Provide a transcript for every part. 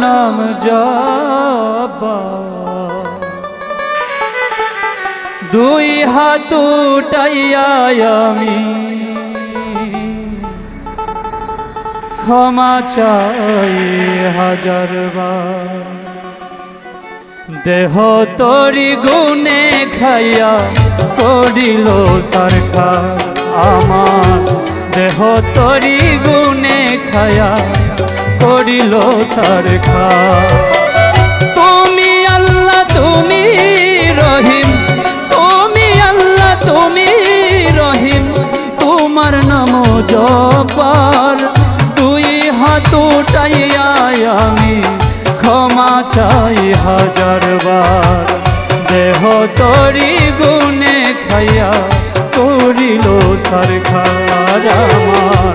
নাম জবা দুই হাত আমি। ক্ষমা চাই হাজার দেহ তরি গুনে খাইয়া করিল সরকার আমার দেহ তরি গুনে খাইয়া করিল সরকার তুমি আল্লাহ, তুমি রহিম। তুমি আল্লাহ, তুমি রহিম। তোমার নাম জপার তুই হাত আমি ক্ষমা চাই হাজার বার। দেহ তরি গুনে খাইয়া করিল সরকার আমার।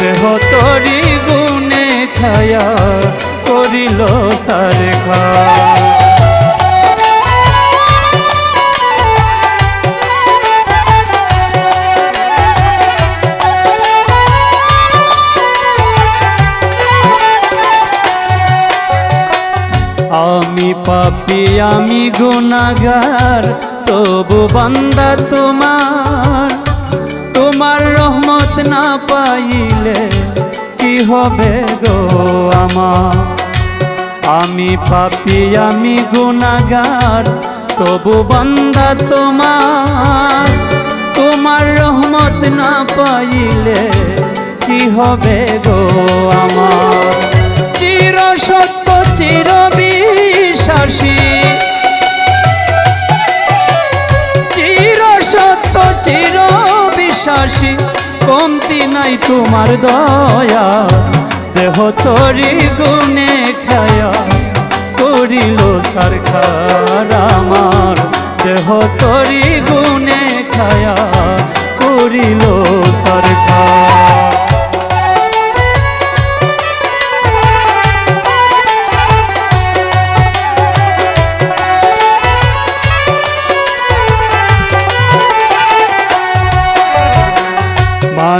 দেহ তরি গুনে খাইয়া করিল সরকার আমি পাপি আমি গুনাগার তবু বান্দা তোমার। তোমার রহমত না পাইলে হবে গো আমার। আমি পাপি, আমি গুনাগার, তবু বান্দা তোমার। তোমার রহমত না পাইলে কি হবে গো আমার? চির সত্য, চির বিশ্বাসী। চির সত্য, চির বিশ্বাসী। কমতি নাই তোমার দয়া। দেহ তরি গুণে খায়া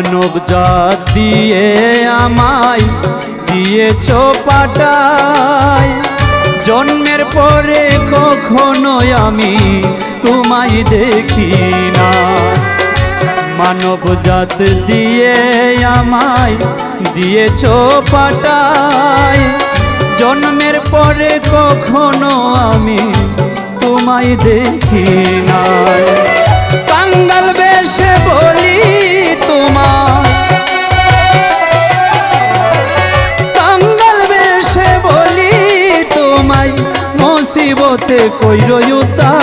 মানব জাত দিয়ে আমায় দিয়েছ পাটায়। জন্মের পরে কখনো আমি তোমায় দেখি না। মানব জাত দিয়ে আমায় দিয়েছ পাটায়। জন্মের পরে কখনো আমি তোমায় দেখি না কাঙ্গাল বেশে মুসিবতে কইরয়ুতা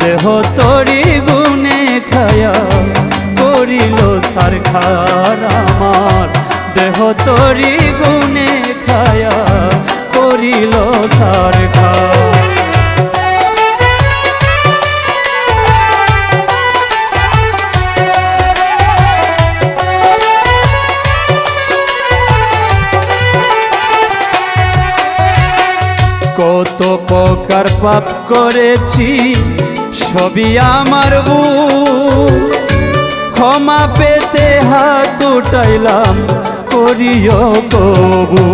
দেহ তরি গুনে খায়া করিল সারখার আমার। দেহ তরি গুনে খায়া করিল সারখার কত প্রকার পাপ করেছি, সবই আমার ভুল। ক্ষমা পেতে হাত উঠাইলাম, করিও কবু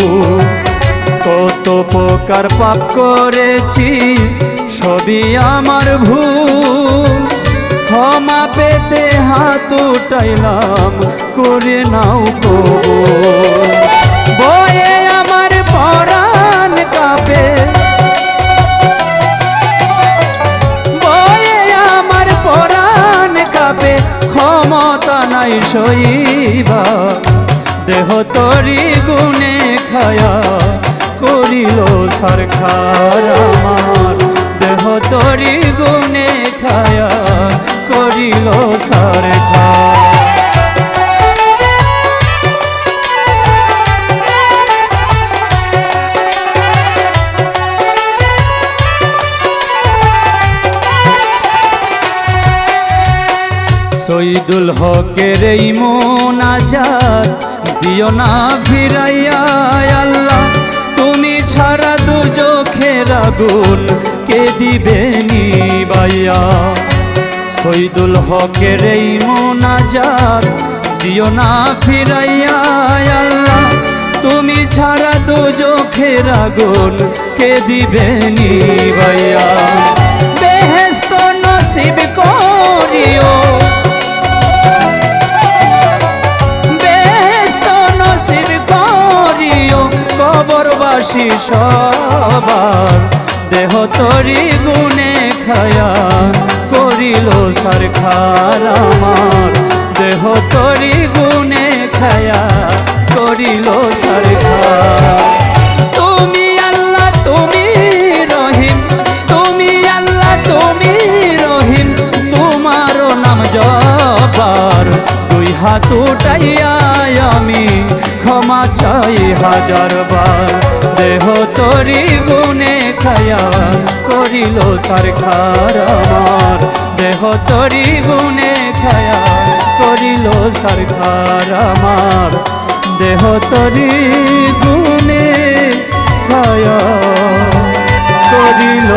কত প্রকার পাপ করেছি, সবই আমার ভুল। ক্ষমা পেতে হাত উঠাইলাম, করে নাও কবু দেহ তরি গুণে খায়া করিল সরকার আমার। দেহ তরি গুণে খায়া করিল সরকার। সৈদুল হকের এই মন আজাদ। দিও না ফিরাইয়া আল্লাহ। তুমি ছাড়া দু চোখের আগুন কে দিবে নিবাইয়া সৈদুল হকের এই মন আজাদ। দিও না ফিরাইয়া আল্লাহ। তুমি ছাড়া দু চোখের আগুন কে দিবে নিবাইয়া কবরবাসী সবার। দেহ তরি গুনে খায়া করিল সরকার আমার। দেহ তরি গুনে খায়া করিল সরকার। তুমি আল্লাহ, তুমি রহিম। তুমি আল্লাহ, তুমি রহিম। তোমারও নাম জবার দুই হাত উঠাইয়া আমি ক্ষমা চাই হাজার বার দেহ তরি গুনে খায়া করিল সরকার আমার। দেহ তরি গুনে খায়া করিল সরকার আমার। দেহ তরি গুনে খায়া করিল